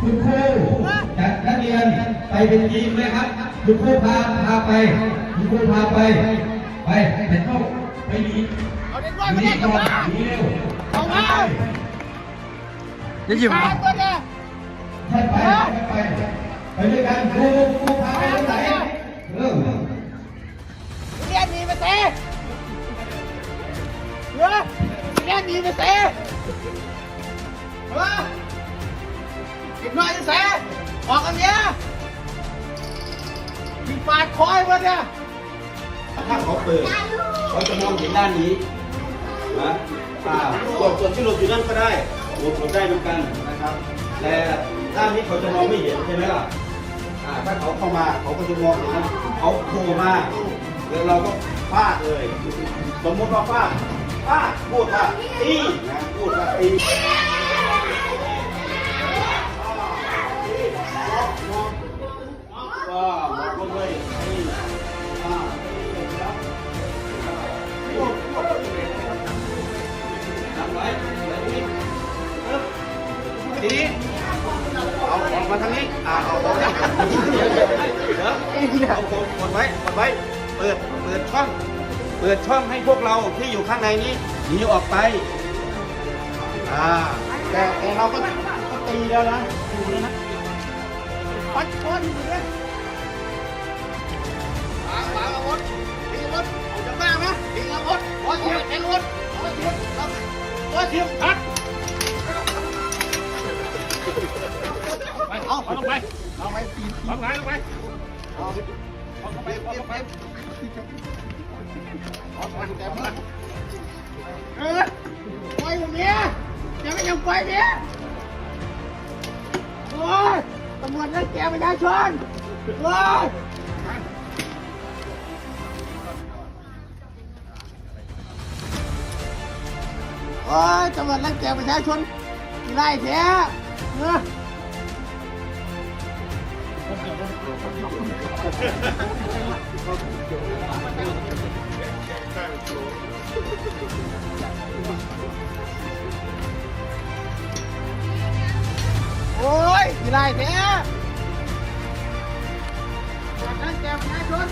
คุณครูจัดนักเรียนไปเป็นทีมเลยครับคุณครูพาพาไปคุณครูพาไป ไปไปเข้าไปหนีเอาเด็กหน้อยมานีเล่นก่กับอนมาหนีเร็วเอามาอย่าหยิบตายตัวเนี่ยค่อยไปค่อยไปไปด้วยกันครูครูพาไปทางไหนเออเรียนหนีไปเตะเออเรียนหนีไปเตะ กน้อยจะเสออกกันเนี้ยมีปาดคอยมาเนี่ยถ้าเขาเปิดเขาจะมองเห็นด้านนี้นะอ่าส่วนส่วนที่หลบอยู่นั่นก็ได้หลบหลบได้เหมือนกันนะครับ แต่ด้านนี้เขาจะมองไม่เห็นใช่ไหมล่ะอ่าถ้าเขาเข้ามาเขาก็จะมองเห็นนะเขาโผล่มาแล้วเราก็ฟาดเลยสมมติว่าฟาดฟาดพูดว่าตีนะพูดว่าตี ทีนี้เอาออกมาทางนี้อ่าเอาออกมาเดี๋ยวเอากดกดไว้กดไว้ เปิด เปิดช่อง เปิดช่องให้พวกเราที่อยู่ข้างในนี้หนีออกไปอ่าแต่แต่เราก็ก็ตีแล้วนะอยู่แล้วนะปัดคอยอยู่เนี่ยวางวาอาวุธทิ้งอาวุธเอาจาบ้านนะทิ้งอาวุธขอเทียมทิ้งอาวุธขอเทียมขอเทียมทัด ลงไปลงไปเอาเอาไปเอาไปเอาไปแต่เมื่อเออปล่อยผมเนี่ยจะไม่ยังปเนี่ยโอ้ยตำรวจรังแกประชาชนโอ้ยโอ้ยตำรวจรังแกประชาชนไล่แท้เออ โอ้ยกี่ไรเนี่ยนั้งแจมนะชน